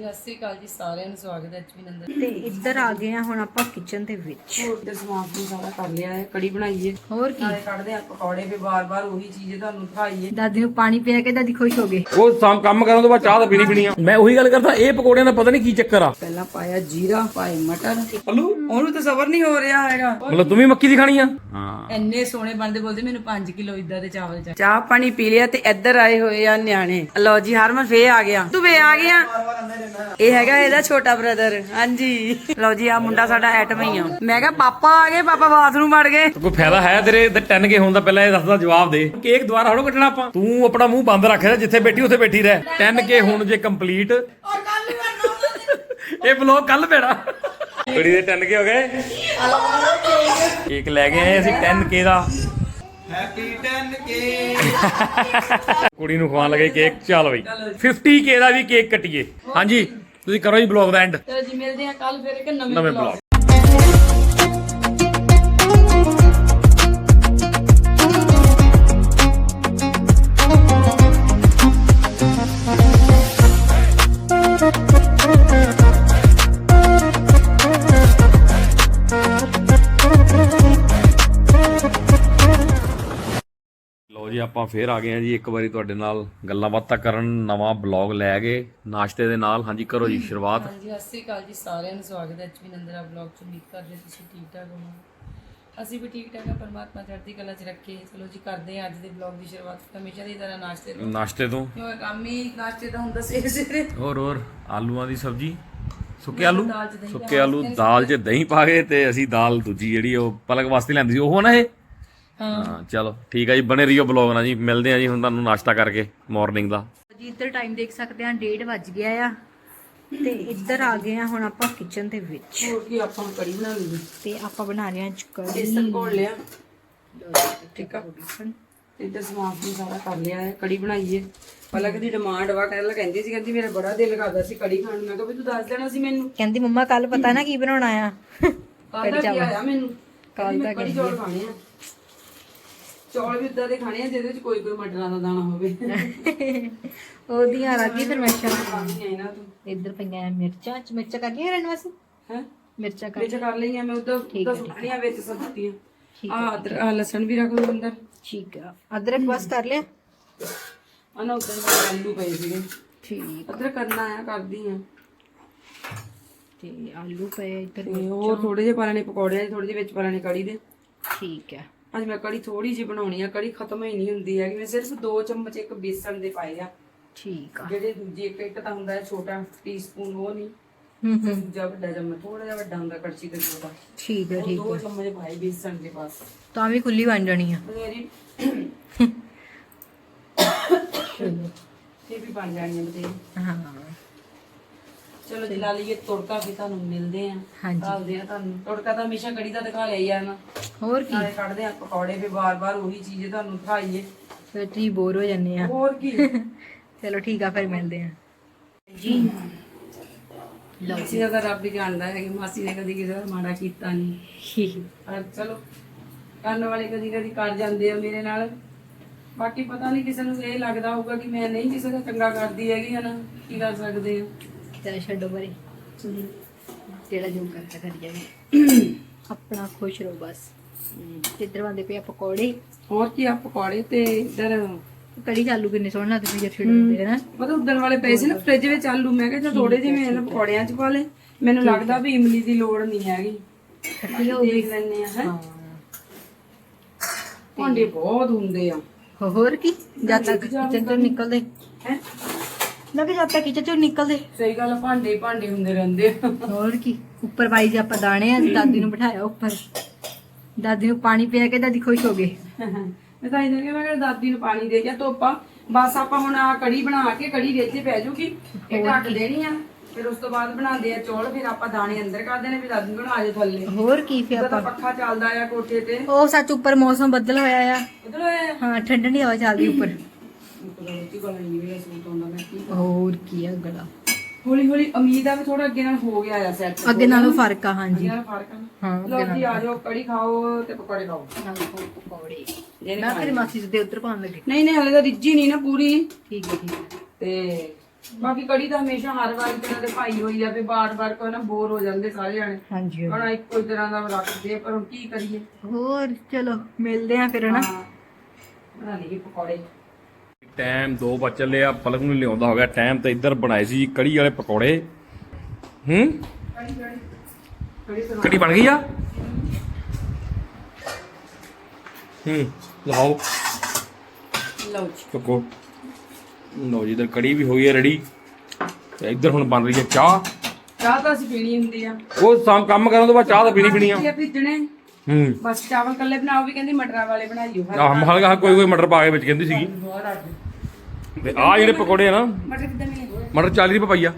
ਹਾਂਜੀ ਸਤਿ ਸ਼੍ਰੀ ਅਕਾਲ ਜੀ ਸਾਰਿਆਂ ਨੂੰ ਸਵਾਗਤ ਹੈ ਐਚਪੀ ਨੰਦਰ ਤੇ ਇੱਧਰ ਆ ਗਏ ਆ ਹੁਣ ਆਪਾਂ ਕਿਚਨ ਦੇ ਵਿੱਚ। ਹੋਰ ਤੇ ਸਮਾਨ ਵੀ ਸਾਰਾ ਕਰ ਲਿਆ ਹੈ ਕੜੀ ਬਣਾਈਏ ਹੋਰ ਕੀ? ਨਾਲੇ ਕੱਢਦੇ ਆ ਪਕੌੜੇ ਵੀ ਬਾਰ-ਬਾਰ ਉਹੀ ਚੀਜ਼ ਤੁਹਾਨੂੰ ਦਿਖਾਈਏ। ਦਾਦੀ ਨੂੰ ਪਾਣੀ ਪਿਆ ਕੇ ਦਾਦੀ ਖੁਸ਼ ਹੋ ਗਏ। ਉਹ ਸਾਮ ਕੰਮ ਕਰਨ ਤੋਂ ਬਾਅਦ ਚਾਹ ਤਾਂ ਪੀਣੀ ਪੀਣੀ ਆ। ਮੈਂ ਉਹੀ ਗੱਲ ਕਰਦਾ ਇਹ ਪਕੌੜਿਆਂ ਦਾ ਪਤਾ ਨਹੀਂ ਕੀ ਚੱਕਰ ਆ। ਪਹਿਲਾਂ ਪਾਇਆ ਜੀਰਾ ਪਾਏ ਮਟਰ। ਹਲੂ ਉਹਨੂੰ ਤਾਂ ਸਬਰ ਨਹੀਂ ਹੋ ਰਿਹਾ ਹੈਗਾ। ਮਤਲਬ ਤੂੰ ਵੀ ਮੱਕੀ ਦੀ ਖਾਣੀ ਆ? ਹਾਂ। ਇੰਨੇ ਸੋਹਣੇ ਬਣਦੇ ਬੋਲਦੇ ਮੈਨੂੰ 5 ਕਿਲੋ ਇਦਾਂ ਦੇ ਚਾਵਲ ਚਾਹੀਦੇ। ਚਾਹ ਪਾਣੀ ਪੀ ਲਿਆ ਤੇ ਇੱਧਰ ਆਏ ਹੋਏ ਆ ਨਿਆਣੇ। ਲਓ ਜੀ ਹਰਮਨ ਫੇ ਆ ਗਿਆ। ਤੂੰ ਵੇ ਆ ਗਿਆ। ਇਹ ਹੈਗਾ ਇਹਦਾ ਛੋਟਾ ਬ੍ਰਦਰ ਹਾਂਜੀ। ਲਓ ਜੀ ਆ ਮੁੰਡਾ ਸਾਡਾ ਐਟਮ ਹੀ ਆ। ਮੈਂ ਕਿਹਾ ਪਾਪਾ ਆ ਗਏ ਪਾਪਾ ਬਾਥਰੂਮ ਵੜ ਗਏ। ਕੋਈ ਫਾਇਦਾ ਹੈ ਤੇਰੇ ਤੇ 10 ਕੇ ਹੋਣ ਦਾ? ਪਹਿਲਾਂ ਇਹ ਦੱਸਦਾ ਜਵਾਬ ਦੇ। ਕੇਕ ਦੁਬਾਰਾ ਹੜੋ ਕੱਟਣਾ ਆਪਾਂ। ਤੂੰ ਆਪਣਾ ਮੂੰਹ ਬੰਦ ਰੱਖ ਲੈ ਜਿੱਥੇ ਬੈਠੀ ਉੱਥੇ ਬੈਠੀ ਰਹਿ। 10 ਕੇ ਹੁਣ ਜੇ ਕੰਪਲੀਟ ਇਹ ਬਲੌਗ ਕੱਲ ਪੈਣਾ ਕੁੜੀ ਦੇ 10 ਕੇ ਹੋ ਗਏ। ਕੇਕ ਲੈ ਕੇ ਆਏ ਅਸੀਂ 10 ਕੇ ਦਾ। ਹੈਪੀ 10 ਕੇ ਕੁੜੀ ਨੂੰ ਖਵਾਉਣ ਲੱਗੇ ਕੇਕ ਚੱਲ ਬਈ। 50 ਕੇ ਦਾ ਵੀ ਕੇਕ ਕੱਟੀਏ। ਹਾਂਜੀ ਤੁਸੀਂ ਕਰੋ ਜੀ ਬਲੌਗ ਦਾ ਐਂਡ ਚਲੋ ਜੀ ਮਿਲਦੇ ਆ ਕੱਲ ਫਿਰ ਇੱਕ ਨਵੇਂ ਨਵੇਂ ਬਲੌਗ ਆਪਾਂ ਫੇਰ ਆ ਗਏ ਆ ਜੀ ਇੱਕ ਵਾਰੀ ਤੁਹਾਡੇ ਨਾਲ ਗੱਲਾਂ ਬਾਤਾਂ ਕਰਨ ਨਵਾਂ ਬਲੌਗ ਲੈ ਕੇ ਨਾਸ਼ਤੇ ਦੇ ਨਾਲ। ਹਾਂਜੀ ਕਰੋ ਜੀ ਸ਼ੁਰੂਆਤ। ਹਾਂਜੀ ਸਤਿ ਸ਼੍ਰੀ ਅਕਾਲ ਜੀ ਸਾਰਿਆਂ ਨੂੰ। ਸਵਾਗਤ ਹੈ ਐਚਪੀ ਨੰਦਰਾ ਬਲੌਗ ਚ। ਉਮੀਦ ਕਰਦੇ ਹਾਂ ਤੁਸੀਂ ਠੀਕ ਠਾਕ ਹੋਵੋਗੇ। ਅਸੀਂ ਵੀ ਠੀਕ ਠਾਕ ਹਾਂ ਪਰਮਾਤਮਾ ਚੜ੍ਹਦੀ ਕਲਾ ਚ ਰੱਖੇ। ਚਲੋ ਜੀ ਕਰਦੇ ਹਾਂ ਅੱਜ ਦੇ ਬਲੌਗ ਦੀ ਸ਼ੁਰੂਆਤ। ਹਮੇਸ਼ਾ ਦੀ ਤਰ੍ਹਾਂ ਨਾਸ਼ਤੇ ਤੋਂ। ਨਾਸ਼ਤੇ ਤੋਂ। ਕਿਉਂਕਿ ਕੰਮ ਹੀ ਨਾਸ਼ਤੇ ਦਾ ਹੁੰਦਾ ਸਵੇਰੇ ਸਵੇਰੇ। ਹੋਰ ਹੋਰ ਆਲੂਆਂ ਦੀ ਸਬਜ਼ੀ? ਸੁੱਕੇ ਆਲੂ? ਸੁੱਕੇ ਆਲੂ ਦਾਲ 'ਚ ਦਹੀਂ ਪਾ ਕੇ ਤੇ ਅਸੀਂ ਦਾਲ ਦੂਜੀ ਜਿਹੜੀ ਉਹ ਪਲਕ ਵਾਸਤੇ ਲੈਂਦੀ ਸੀ। ਉਹ ਨਾ ਇਹ? ਹਾਂ। ਚਲੋ ਠੀਕ ਆ ਜੀ ਬਣੇ ਰਹੀਓ ਬਲੌਗ ਨਾਲ ਜੀ ਮਿਲਦੇ ਆ ਜੀ ਹੁਣ ਤੁਹਾਨੂੰ ਨਾਸ਼ਤਾ ਕਰਕੇ ਮਾਰਨਿੰਗ ਦਾ। ਜੀ ਇੱਧਰ ਟਾਈਮ ਦੇਖ ਸਕਦੇ ਆ 1:30 ਵੱਜ ਗਿਆ ਆ। ਤੇ ਇੱਧਰ ਆ ਗਏ ਆ ਹੁਣ ਆਪਾਂ ਕਿਚਨ ਦੇ ਵਿੱਚ। ਹੋਰ ਕੀ ਆਪਾਂ ਕੜੀ ਬਣਾ ਲਈ ਤੇ ਆਪਾਂ ਬਣਾ ਰਹੇ ਆ ਚਿਕਨ ਬੇਸਨ ਘੋਲ ਲਿਆ। ਠੀਕ ਆ। ਇੱਧਰ ਸਮਾਨ ਵੀ ਸਾਰਾ ਕਰ ਲਿਆ ਹੈ ਕੜੀ ਬਣਾਈਏ। ਪਲਕ ਦੀ ਡਿਮਾਂਡ ਵਾ ਕੱਲ ਕਹਿੰਦੀ ਸੀ ਕਹਿੰਦੀ ਮੇਰਾ ਬੜਾ ਦਿਲ ਕਰਦਾ ਸੀ ਕੜੀ ਖਾਣ ਨੂੰ। ਮੈਂ ਕਿਹਾ ਵੀ ਤੂੰ ਦੱਸ ਦੇਣਾ ਸੀ ਮੈਨੂੰ। ਕਹਿੰਦੀ ਮੰਮਾ ਕੱਲ ਪਤਾ ਨਾ ਕੀ ਬਣਾਉਣਾ ਆ? ਕੱਲ ਦਾ ਕੀ ਆਇਆ ਮੈਨੂੰ? ਕੱਲ ਦਾ ਕੜੀ ਚੌਲ ਖਾਣੇ ਆ। ਚੌਲ ਵੀ ਉਦਾਂ ਦੇ ਖਾਣੇ ਆ ਜਿਹਦੇ ਵਿੱਚ ਕੋਈ ਕੋਈ ਮਟਰਾਂ ਦਾ ਦਾਣਾ ਹੋਵੇ। ਉਹਦੀਆਂ ਰਾਗੀ ਫਰਮੈਸ਼ਾਂ ਖਾਣੀ ਆ। ਨਾ ਤੂੰ। ਇੱਧਰ ਪਈਆਂ ਆ ਮਿਰਚਾਂ ਚ ਮਿਰਚਾਂ ਕੱਢੀਆਂ ਰਹਿਣ ਵਾਸਤੇ? ਹੈ? ਮਿਰਚਾਂ ਕੱਢ ਵਿੱਚ ਕਰ ਲਈਆਂ ਮੈਂ ਉਦਾਂ ਉਦਾਂ ਸੁੱਟਣੀਆਂ ਵਿੱਚ ਸਬਜ਼ੀਆਂ ਆ ਅਦਰ ਆ ਲਸਣ ਵੀ ਰੱਖ ਲਓ ਅੰਦਰ। ਠੀਕ ਆ। ਅਦਰਕ ਬਸ ਕਰ ਲਿਆ? ਆ ਨਾ ਉਦਾਂ ਹੀ ਆਲੂ ਪਏ ਸੀਗੇ। ਠੀਕ ਅਦਰ ਕਰਨਾ ਆ ਕਰਦੀ ਆ। ਤੇ ਆਲੂ ਪਏ ਇੱਧਰ ਤੇ ਹੋਰ ਥੋੜੇ ਜਿਹੇ ਪਾ ਲੈਣੇ ਪਕੌੜਿਆਂ ਦੇ ਥੋੜੇ ਜਿਹੇ ਵਿੱਚ ਪਾ ਲੈਣੇ ਕੜੀ ਦੇ। ਠੀਕ ਆ। ਅੱਜ ਮੈਂ ਕੜੀ ਥੋੜੀ ਜਿਹੀ ਬਣਾਉਣੀ ਆ ਕੜੀ ਖਤਮ ਹੀ ਨਹੀਂ ਹੁੰਦੀ ਹੈਗੀ। ਮੈਂ ਸਿਰਫ 2 ਚਮਚ ਇੱਕ ਬੇਸਣ ਦੇ ਪਾਏ ਆ। ਠੀਕ ਆ। ਜਿਹੜੇ ਦੂਜੇ ਇੱਕ ਇੱਕ ਤਾਂ ਹੁੰਦਾ ਹੈ ਛੋਟਾ ਟੀਸਪੂਨ ਉਹ ਨਹੀਂ। ਹੂੰ ਹੂੰ। ਦੂਜਾ ਵੱਡਾ ਚਮਚ ਥੋੜਾ ਜਿਹਾ ਵੱਡਾ ਹੁੰਦਾ ਕੜਛੀ ਦੇ ਛੋਟਾ ਠੀਕ ਹੈ ਉਹ ਦੋ ਚਮਚ ਪਾਏ ਬੇਸਣ ਦੇ ਬਸ। ਤਾਂ ਵੀ ਖੁੱਲੀ ਬਣ ਜਾਣੀ ਆ। ਮੇਰੀ ਇਹ ਵੀ ਬਣ ਜਾਣੀ ਬਤੇ ਹਾਂ। ਚਲੋ ਜੀ ਲਾ ਲਈਏ ਤੜਕਾ ਵੀ ਤੁਹਾਨੂੰ ਮਿਲਦੇ ਆ ਹਾਂਜੀ। ਦੱਸਦੇ ਆ ਤੁਹਾਨੂੰ। ਤੜਕਾ ਤਾਂ ਹਮੇਸ਼ਾ ਕੜੀ ਦਾ ਦਿਖਾ ਲਿਆ ਹੀ ਆ ਨਾ। ਹੋਰ ਕੀ? ਨਾਲੇ ਕੱਢਦੇ ਆ ਪਕੌੜੇ ਵੀ ਬਾਰ-ਬਾਰ ਉਹੀ ਚੀਜ਼ ਤੁਹਾਨੂੰ ਦਿਖਾਈਏ। ਫਿਰ ਤੁਸੀਂ ਬੋਰ ਹੋ ਜਾਂਦੇ ਆ। ਹੋਰ ਕੀ? ਚਲੋ ਠੀਕ ਆ ਫਿਰ ਮਿਲਦੇ ਆ ਜੀ। ਮਾਸੀ ਦਾ ਤਾਂ ਰੱਬ ਹੀ ਜਾਣਦਾ ਹੈ ਕਿ ਮਾਸੀ ਨੇ ਕਦੀ ਕਿਸੇ ਦਾ ਮਾੜਾ ਕੀਤਾ ਨਹੀਂ। ਪਰ ਚਲੋ ਕਰਨ ਵਾਲੇ ਕਦੀ ਕਦੀ ਕਰ ਜਾਂਦੇ ਆ ਮੇਰੇ ਨਾਲ। ਬਾਕੀ ਪਤਾ ਨਹੀਂ ਕਿਸੇ ਨੂੰ ਇਹ ਲੱਗਦਾ ਹੋਊਗਾ ਕਿ ਮੈਂ ਨਹੀਂ ਕਿਸੇ ਦਾ ਚੰਗਾ ਕਰਦੀ ਹੈਗੀ ਹੈ ਨਾ ਕੀ ਕਰ ਸਕਦੇ ਆ। ਚਲ ਛੱਡੋ ਬਰੇ ਜਿਹੜਾ ਜੋ ਕਰਦਾ ਕਰ ਜਾਵੇ। ਆਪਣਾ ਖੁਸ਼ ਰਹੋ ਬਸ। ਤੇ ਇੱਧਰ ਬੰਦੇ ਪਏ ਆ ਪਕੌੜੇ। ਹੋਰ ਕੀ ਆ ਪਕੌੜੇ ਤੇ ਇਧਰ ਕੜੀ ਚ ਆਲੂ ਕਿੰਨੇ ਸੋਹਣੇ ਲੱਗਦੇ ਪਏ ਜਿਹੜੇ ਹੁੰਦੇ ਨਾ ਮਤਲਬ ਉਦਣ ਵਾਲੇ ਪਏ ਸੀ ਨਾ ਫ੍ਰਿਜ ਵਿੱਚ ਆਲੂ ਮੈਂ ਕਿਹਾ ਚਲ ਥੋੜੇ ਜਿਹੇ ਮੈਂ ਇਹਨਾਂ ਪਕੌੜਿਆਂ 'ਚ ਪਾ ਲੇ ਮੈਨੂੰ ਲੱਗਦਾ ਵੀ ਇਮਲੀ ਦੀ ਲੋੜ ਨਹੀਂ ਹੈਗੀ। ਦੇਖ ਲੈਣੇ ਆ ਹੈ। ਭਾਂਡੇ ਬਹੁਤ ਹੁੰਦੇ ਆ। ਹੋਰ ਕੀ? ਜਦ ਤੱਕ ਕਿਚਨ ਨਿਕਲਦੇ। ਹੈ? ਨਾ ਕਿ ਜਦ ਤੱਕ ਕਿਚਨ ਚੋਂ ਨਿਕਲਦੇ। ਸਹੀ ਗੱਲ ਆ, ਭਾਂਡੇ ਹੀ ਭਾਂਡੇ ਹੁੰਦੇ ਰਹਿੰਦੇ ਆ। ਹੋਰ ਕੀ ਉੱਪਰ ਪਾਈ ਜੇ ਆਪਾਂ ਦਾਣੇ ਆ ਦਾਦੀ ਨੂੰ ਬਿਠਾਇਆ ਉੱਪਰ। ਦਾਦੀ ਨੂੰ ਪਾਣੀ ਪਿਆ ਕੇ ਦਾਦੀ ਖੁਸ਼ ਹੋ ਗਏ। ਮੈਂ ਤਾਂ ਇਹਨਾਂ ਮੈਂ ਕਿਹਾ ਦਾਦੀ ਨੂੰ ਪਾਣੀ ਦੇ ਜਾ ਧੋਪਾ ਬਸ ਆਪਾਂ ਹੁਣ ਆ ਕੜੀ ਬਣਾ ਕੇ ਕੜੀ ਵਿੱਚ ਪੈ ਜੂਗੀ। ਇਹ ਢੱਕ ਦੇਣੀ ਆ ਫਿਰ ਉਸ ਤੋਂ ਬਾਅਦ ਬਣਾਉਂਦੇ ਆ ਚੌਲ ਫਿਰ ਆਪਾਂ ਦਾਣੇ ਅੰਦਰ ਕਰ ਦੇਣੇ ਵੀ ਦਾਦੀ ਨੂੰ ਬਣਾ ਜੇ ਥੱਲੇ। ਹੋਰ ਕੀ ਫਿਰ ਤਾਂ ਪੱਖਾ ਚੱਲਦਾ ਆ ਕੋਠੇ ਤੇ। ਉਹ ਸੱਚ ਉੱਪਰ ਮੌਸਮ ਬੱਦਲ ਹੋਇਆ ਆ। ਉਧਰ ਹੋਇਆ ਹਾਂ ਠੰਡੀ ਹਵਾ ਚੱਲਦੀ ਉੱਪਰ। ਰੋਟੀ ਕੋਲ ਨਹੀਂ ਵੀ ਸੂਟ ਆਉਂਦਾ ਮੈਂ ਕੀ ਹੋਰ ਕੀ ਆ ਗੜਾ ਹੌਲੀ ਹੌਲੀ ਉਮੀਦ ਆ ਵੀ ਥੋੜਾ ਅੱਗੇ ਨਾਲ ਹੋ ਗਿਆ ਆ ਸੈੱਟ ਅੱਗੇ ਨਾਲੋਂ ਫ਼ਰਕ ਆ ਹਾਂਜੀ। ਨਾਲ ਫ਼ਰਕ ਆ ਨਾ। ਹਾਂ ਲਓ ਜੀ ਆ ਜਾਓ ਕੜੀ ਖਾਓ ਤੇ ਪਕੌੜੇ ਖਾਓ। ਪਕੌੜੇ। ਜਿਹਨੇ ਮੈਂ ਫਿਰ ਮਾਸੀ ਦੇ ਉੱਧਰ ਪਾਉਣ ਲੱਗੇ। ਨਹੀਂ ਨਹੀਂ ਹਲੇ ਤਾਂ ਰਿੱਝੀ ਨਹੀਂ ਨਾ ਪੂਰੀ। ਠੀਕ ਹੈ ਠੀਕ ਹੈ। ਤੇ ਬਾਕੀ ਕੜੀ ਤਾਂ ਹਮੇਸ਼ਾ ਹਰ ਵਾਰ ਤਰ੍ਹਾਂ ਦੇ ਭਾਈ ਹੋਈ ਆ ਵੀ ਬਾਰ-ਬਾਰ ਕੋਈ ਨਾ ਬੋਰ ਹੋ ਜਾਂਦੇ ਸਾਰੇ ਜਾਣੇ। ਹਾਂਜੀ ਹੁਣ ਇੱਕੋ ਹੀ ਤਰ੍ਹਾਂ ਦਾ ਰੱਖਦੇ ਆ, ਪਰ ਹੁਣ ਕੀ ਕਰੀਏ? ਹੋਰ ਚਲੋ ਮਿਲਦੇ ਆ ਫਿਰ ਹਨਾ? ਬਣਾ ਲਈਏ ਪਕੌੜੇ। ਟਾਈਮ 2 ਵਜ ਚੱਲੇ ਆ ਪਲਕ ਨੂੰ ਲਿਆਉਂਦਾ ਹੋ ਗਿਆ ਟਾਈਮ ਤੇ ਇੱਧਰ ਬਣਾਏ ਸੀ ਕੜੀ ਵਾਲੇ ਪਕੌੜੇ। ਹੂੰ? ਕੜੀ ਬਣ ਗਈ ਆ? ਹੂੰ ਲਾਓ ਲਓ ਜੀ। ਚੱਕੋ। ਲਓ ਜੀ ਇੱਧਰ ਕੜੀ ਵੀ ਹੋ ਗਈ ਹੈ ਰੈਡੀ। ਤੇ ਇੱਧਰ ਹੁਣ ਬਣ ਰਹੀ ਹੈ ਚਾਹ। ਚਾਹ ਤਾਂ ਅਸੀਂ ਪੀਣੀ ਹੁੰਦੀ ਆ। ਉਹ ਸਾਮ ਕੰਮ ਕਰਨ ਤੋਂ ਬਾਅਦ ਚਾਹ ਤਾਂ ਪੀਣੀ ਪੀਣੀ ਆ। ਭਿੱਜਣੇ। ਹੂੰ। ਬਸ ਚਾਵਲ ਕੱਲੇ ਬਣਾਓ ਵੀ ਕਹਿੰਦੀ ਮਟਰਾਂ ਵਾਲੇ ਬਣਾਈਓ। ਆਹ ਹਲਕਾ ਕੋਈ ਕੋਈ ਮਟਰ ਪਾ ਕੇ ਵਿੱਚ ਕਹਿੰਦੀ ਸੀਗੀ। ਬਹੁਤ ਅੱਜ। ਤੇ ਆ ਜਿਹੜੇ ਪਕੌੜੇ ਆ ਨਾ ਮਟਰ ਕਿੱਦਾਂ ਮਿਲੇ? ਮਟਰ 40 ਰੁਪਏ ਪਾਈਆ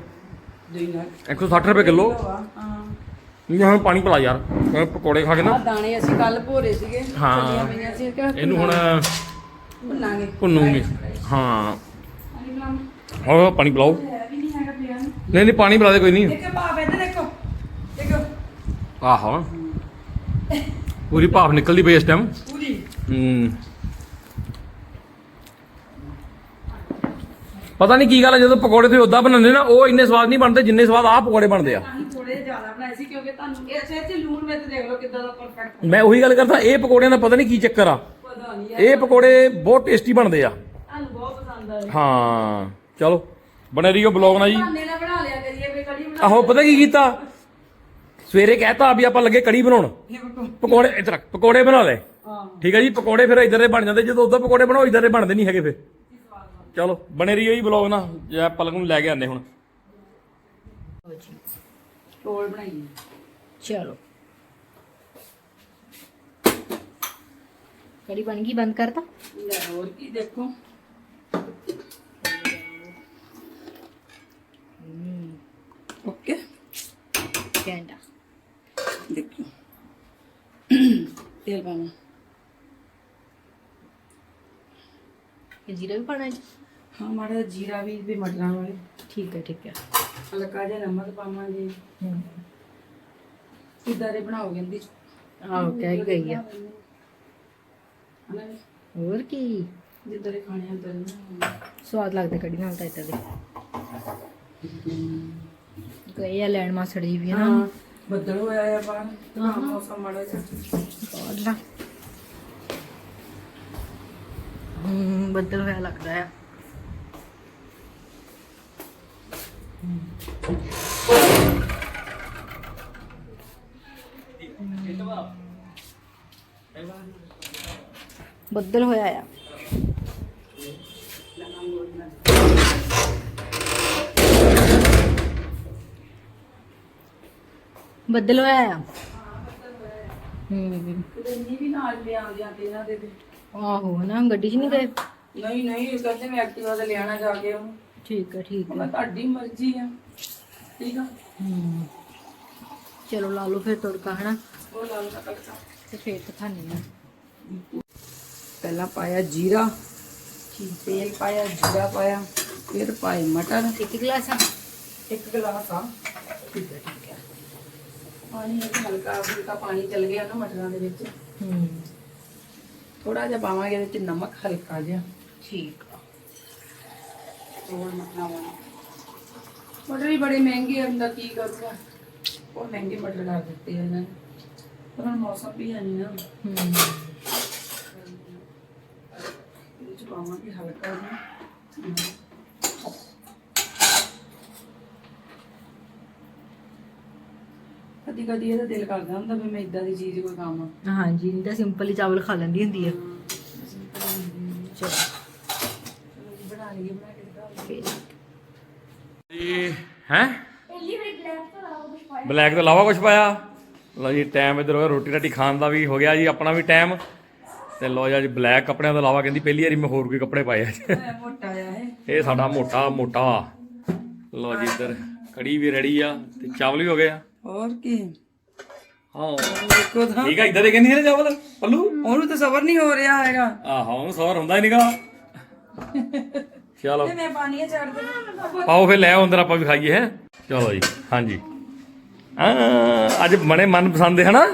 ਦੋ ਯਾਰ 160 ਰੁਪਏ ਕਿਲੋ। ਹਾਂ। ਇਹ ਹੁਣ ਪਾਣੀ ਪਿਲਾ ਯਾਰ ਇਹ ਪਕੌੜੇ ਖਾ ਕੇ ਆ ਨਾ ਦਾਣੇ ਅਸੀਂ ਕੱਲ ਭੋਰੇ ਸੀਗੇ ਹਾਂ। ਛੱਡੀਆਂ ਪਈਆਂ ਸੀ ਕਿ ਇਹਨੂੰ ਹੁਣ ਭੁੰਨਾਂਗੇ। ਭੁੰਨੂਗੇ। ਹਾਂ। ਹੋਰ ਪਾਣੀ ਪਿਲਾਓ। ਨਹੀਂ ਨਹੀਂ ਨਹੀਂ ਪਾਣੀ ਪਿਲਾ ਦੇ ਕੋਈ ਨਹੀਂ। ਦੇਖੋ ਭਾਪ ਇੱਧਰ ਦੇਖੋ। ਦੇਖੋ ਆਹੋ। ਪੂਰੀ ਭਾਫ ਨਿਕਲਦੀ ਪਈ ਇਸ ਟਾਈਮ ਪੂਰੀ। ਹੂੰ। ਪਤਾ ਨਹੀਂ ਕੀ ਗੱਲ ਹੈ ਜਦੋਂ ਪਕੌੜੇ ਤੁਸੀਂ ਉਦਾਂ ਬਣਾਉਂਦੇ ਨਾ ਉਹ ਇੰਨੇ ਸਵਾਦ ਨਹੀਂ ਬਣਦੇ ਜਿੰਨੇ ਸਵਾਦ ਆਹ ਪਕੌੜੇ ਬਣਦੇ ਆ। ਅਸੀਂ ਥੋੜੇ ਜ਼ਿਆਦਾ ਬਣਾਏ ਸੀ ਕਿਉਂਕਿ ਤੁਹਾਨੂੰ ਇਹ ਅੱਛਾ ਇੱਥੇ ਲੂਣ ਵਿੱਚ ਦੇਖ ਲਓ ਕਿੱਦਾਂ ਦਾ ਪਰਫੈਕਟ ਮੈਂ ਉਹੀ ਗੱਲ ਕਰਦਾ ਇਹ ਪਕੌੜਿਆਂ ਦਾ ਪਤਾ ਨਹੀਂ ਕੀ ਚੱਕਰ ਆ। ਪਤਾ ਨਹੀਂ ਇਹ ਪਕੌੜੇ ਬਹੁਤ ਟੇਸਟੀ ਬਣਦੇ ਆ। ਤੁਹਾਨੂੰ ਬਹੁਤ ਪਸੰਦ ਆਏ ਹਾਂ ਚਲੋ ਬਣੇ ਰਹੀਓ ਬਲੌਗ ਨਾਲ ਜੀ। ਬਹਾਨੇ ਨਾਲ ਬਣਾ ਲਿਆ ਕਰੀਏ ਵੀ ਕੜੀ ਬਣਾ ਆਹੋ ਪਤਾ ਕੀ ਕੀਤਾ? ਸਵੇਰੇ ਕਹਿਤਾ ਵੀ ਆਪਾਂ ਲੱਗੇ ਕੜੀ ਬਣਾਉਣ। ਪਕੌੜੇ ਇੱਧਰ ਪਕੌੜੇ ਬਣਾ ਲੈ। ਹਾਂ। ਠੀਕ ਹੈ ਜੀ ਪਕੌੜੇ ਫਿਰ ਇਧਰ ਦੇ ਬਣ ਜਾਂਦੇ ਜਦੋਂ ਉਦਾਂ ਪਕੌੜੇ ਬਣਾਓ ਇਧਰ ਦੇ ਬਣਦੇ ਨਹੀਂ ਹੈਗੇ ਫਿਰ। ਚਲੋ ਬਣੇ ਰਹੀਓ ਜੀ ਬਲੌਗ ਨਾ ਜੇ ਪਲਕ ਨੂੰ ਲੈ ਕੇ ਆਨੇ ਹੁਣ। ਟੋਲ ਬਣਾਈਏ ਚਲੋ ਕੜੀ ਬਣ ਗਈ ਬੰਦ ਕਰਤਾ? ਲੈ ਹੋਰ ਕੀ ਦੇਖੋ। ਓਕੇ। ਕੈਂਡਾ। ਦੇਖੋ। ਤੇਲ ਪਾਵਾਂ। ਇਹ ਜੀਰਾ ਵੀ ਪਾਣਾ ਜੀ? ਹਾਂ ਮਾੜਾ ਜਿਹਾ ਜੀਰਾ ਵੀ ਵੀ ਮਟਰਾਂ ਵਾਲੇ। ਠੀਕ ਹੈ ਠੀਕ ਹੈ। ਹਲਕਾ ਜਿਹਾ ਨਮਕ ਪਾਵਾਂਗੇ। ਹੂੰ। ਕਿੱਦਾਂ ਦੇ ਬਣਾਓਗੇ ਕਹਿੰਦੀ। ਆਹ ਕਹਿ ਗਈ ਆ। ਹਨਾ? ਹੋਰ ਕੀ? ਜਿੱਦਾਂ ਦੇ ਖਾਣੇ ਆ ਉਦਾਂ ਦੇ ਬਣਾਵਾਂਗੇ। ਸਵਾਦ ਲੱਗਦਾ ਕੜੀ ਨਾਲ ਤਾਂ ਇਦਾਂ ਦੇ। ਗਏ ਆ ਲੈਣ ਮਾਸੜ ਜੀ ਵੀ ਨਾ। ਹਾਂ ਬੱਦਲ ਹੋਇਆ ਆ ਬਾਹਰ। ਹਾਂ। ਮੌਸਮ ਮਾੜਾ ਜਿਹਾ। ਬਹੁਤ ਹੂੰ ਬੱਦਲ ਹੋਇਆ ਲੱਗਦਾ ਆ। ਬੱਦਲ ਹੋਇਆ ਆ। ਬੱਦਲ ਹੋਇਆ ਆ। ਹੂੰ। ਨਹੀਂ ਵੀ ਨਾਲ ਲਿਆ ਜਾਂ ਤੇ ਇਹਨਾਂ ਦੇ ਵੀ। ਆਹੋ ਨਾ ਗੱਡੀ 'ਚ ਨਹੀਂ ਗਏ? ਨਹੀਂ ਨਹੀਂ ਇਹ ਕਹਿੰਦੇ ਮੈਂ ਐਕਟਿਵਾ ਤੇ ਲਿਆਣਾ ਜਾ ਕੇ ਉਹਨੂੰ। ਠੀਕ ਹੈ ਠੀਕ ਮੈਂ ਹੈ ਤੁਹਾਡੀ ਮਰਜ਼ੀ ਆ ਠੀਕ ਆ ਹੂੰ ਚਲੋ ਲਾ ਲਓ ਫਿਰ ਤੜਕਾ ਹਨਾ ਉਹ ਲਾਲ ਦਾ ਤੜਕਾ ਤੇ ਫਿਰ ਦਿਖਾਣੀ ਆ ਪਹਿਲਾਂ ਪਾਇਆ ਜੀਰਾ ਤੇਲ ਪਾਇਆ ਜੀਰਾ ਪਾਇਆ ਫਿਰ ਪਾਏ ਮਟਰ ਇੱਕ ਗਲਾਸ ਆ ਇੱਕ ਗਲਾਸ ਆ ਠੀਕ ਹੈ ਠੀਕ ਹੈ ਪਾਣੀ ਇੱਕ ਹਲਕਾ ਫੁਲਕਾ ਪਾਣੀ ਚਲ ਗਿਆ ਨਾ ਮਟਰਾਂ ਦੇ ਵਿੱਚ ਹੂੰ ਥੋੜਾ ਜਿਹਾ ਪਾਵਾਂਗੇ ਇਹਦੇ ਵਿੱਚ ਨਮਕ ਹਲਕਾ ਜਿਹਾ ਠੀਕ ਮਟਰ ਵੀ ਬੜੇ ਮਹਿੰਗੇ ਆ ਬੰਦਾ ਕੀ ਕਰੂਗਾ ਉਹ ਮਹਿੰਗੇ ਮਟਰ ਕਰ ਦਿੱਤੇ ਇਹਨਾਂ ਨੇ। ਪਰ ਹੁਣ ਮੌਸਮ ਵੀ ਹੈ ਨਹੀਂ ਨਾ। ਹੂੰ। ਇਹਦੇ ਚ ਪਾਵਾਂਗੇ ਹਲਕਾ ਜਿਹਾ। ਕਦੀ ਕਦੀ ਇਹਦਾ ਦਿਲ ਕਰਦਾ ਹੁੰਦਾ ਵੀ ਮੈਂ ਇਦਾਂ ਦੀ ਚੀਜ਼ ਕੋਈ ਖਾਵਾਂ। ਹਾਂਜੀ ਨਹੀਂ ਤਾਂ ਸਿੰਪਲ ਹੀ ਚਾਵਲ ਖਾ ਲੈਂਦੀ ਹੁੰਦੀ ਆ। ਚਲੋ। ਬਣਾ ਲਈਏ ਬਣਾ ਕੇ ਹੈ? ਬਲੈਕ ਤੋਂ ਇਲਾਵਾ ਕੁਝ ਪਾਇਆ? ਲਓ ਜੀ ਟਾਈਮ ਇਧਰ ਹੋ ਗਿਆ ਰੋਟੀ ਰਾਟੀ ਖਾਣ ਦਾ ਵੀ ਹੋ ਗਿਆ ਜੀ ਆਪਣਾ ਵੀ ਟਾਈਮ ਤੇ ਲਓ ਜੀ ਅੱਜ ਬਲੈਕ ਕੱਪੜਿਆਂ ਤੋਂ ਇਲਾਵਾ ਕਹਿੰਦੀ ਪਹਿਲੀ ਵਾਰੀ ਮੈਂ ਹੋਰ ਕੋਈ ਕੱਪੜੇ ਪਾਏ ਅੱਜ ਮੋਟਾ ਆ। ਇਹ ਇਹ ਸਾਡਾ ਮੋਟਾ ਮੋਟਾ। ਲਓ ਜੀ ਇੱਧਰ ਕੜੀ ਵੀ ਰੈਡੀ ਆ ਤੇ ਚਾਵਲ ਵੀ ਹੋ ਗਏ ਆ। ਹੋਰ ਕੀ? ਹਾਂ। ਤਾਂ। ਠੀਕ ਆ ਇਦਾਂ ਦੇ ਕਹਿੰਦੀ ਨੇ ਚਾਵਲ? ਪੱਲੂ? ਉਹਨੂੰ ਤਾਂ ਸਬਰ ਨਹੀਂ ਹੋ ਰਿਹਾ ਹੈਗਾ। ਆਹੋ ਉਹਨੂੰ ਸਵਾਰ ਹੁੰਦਾ ਹੀ ਨਿਕਾ ਚਲੋ ਤੇ ਮੈਂ ਪਾਣੀ ਛੱਡ ਦੇ ਪਾਓ ਫਿਰ ਲੈ ਆਓ ਅੰਦਰ ਆਪਾਂ ਵੀ ਖਾਈਏ ਹੈ? ਚਲੋ ਜੀ ਹਾਂਜੀ। ਆ ਅੱਜ ਬਣੇ ਮਨਪਸੰਦ ਦੇ ਹਨਾ?